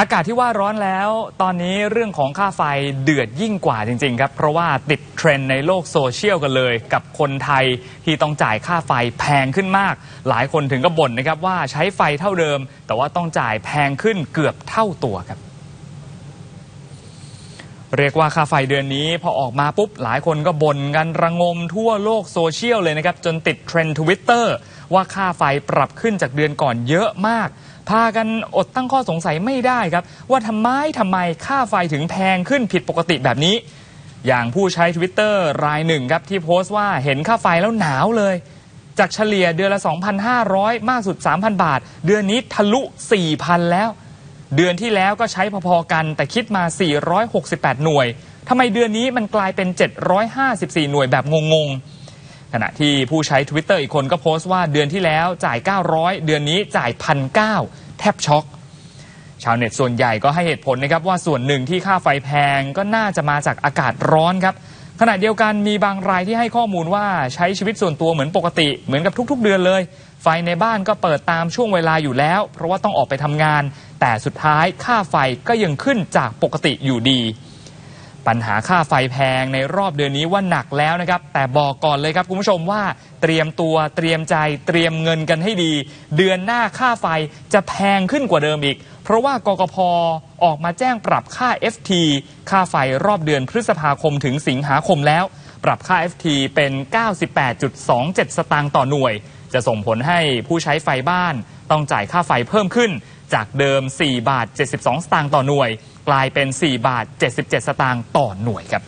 อากาศที่ว่าร้อนแล้ว ตอนนี้เรื่องของค่าไฟเดือดยิ่งกว่าจริง ๆ ครับ เพราะว่าติดเทรนด์ในโลกโซเชียลกันเลย กับคนไทยที่ต้องจ่ายค่าไฟแพงขึ้นมาก หลายคนถึงก็บ่นนะครับว่าใช้ไฟเท่าเดิม แต่ว่าต้องจ่ายแพงขึ้นเกือบเท่าตัวครับ เรียกว่าค่าไฟเดือนนี้ พอออกมาปุ๊บ หลายคนก็บ่นกันระงมทั่วโลกโซเชียลเลยนะครับ จนติดเทรนด์ทวิตเตอร์ว่าค่าไฟปรับขึ้นจากเดือนก่อนเยอะมาก พากันอดตั้งข้อสงสัยไม่ได้ครับ ว่าทำไมทำไมค่าไฟถึงแพงขึ้นผิดปกติแบบนี้ อย่างผู้ใช้ Twitter รายหนึ่งครับที่โพสต์ว่าเห็นค่าไฟแล้วหนาวเลย จากเฉลี่ยเดือนละ 2,500 มากสุด 3,000 บาท เดือนนี้ทะลุ 4,000 แล้ว เดือนที่แล้วก็ใช้พอๆกัน แต่คิดมา 468 หน่วยทำไมเดือนนี้มันกลายเป็น 754 หน่วยแบบงงๆ ขณะที่ผู้ใช้ Twitter อีกคนก็โพสต์ว่าเดือนที่แล้วจ่าย 900 เดือนนี้จ่าย1,900แทบช็อกชาวเน็ตส่วนใหญ่ก็ให้เหตุผลนะครับว่าส่วนหนึ่งที่ค่าไฟแพงก็น่าจะมาจากอากาศร้อนครับขณะเดียวกันมีบางรายที่ให้ข้อมูลว่าใช้ชีวิตส่วนตัวเหมือนปกติ เหมือนกับทุกๆ เดือนเลย ไฟในบ้านก็เปิดตามช่วงเวลาอยู่แล้ว เพราะว่าต้องออกไปทำงาน แต่สุดท้ายค่าไฟก็ยังขึ้นจากปกติอยู่ดี ปัญหาค่าไฟแพงในรอบเดือนนี้ว่าหนักแล้วนะครับ แต่บอกก่อนเลยครับคุณผู้ชมว่าเตรียมตัวเตรียมใจเตรียมเงินกันให้ดี เดือนหน้าค่าไฟจะแพงขึ้นกว่าเดิมอีก เพราะว่ากกพออกมาแจ้งปรับค่า FT ค่าไฟรอบเดือนพฤษภาคมถึงสิงหาคมแล้ว ปรับค่า FT เป็น 98.27 สตางค์ต่อหน่วย จะส่งผลให้ผู้ใช้ไฟบ้านต้องจ่ายค่าไฟเพิ่มขึ้น จากเดิม 4 บาท 72 สตางค์ต่อหน่วย กลายเป็น 4 บาท 77 สตางค์ต่อหน่วยครับ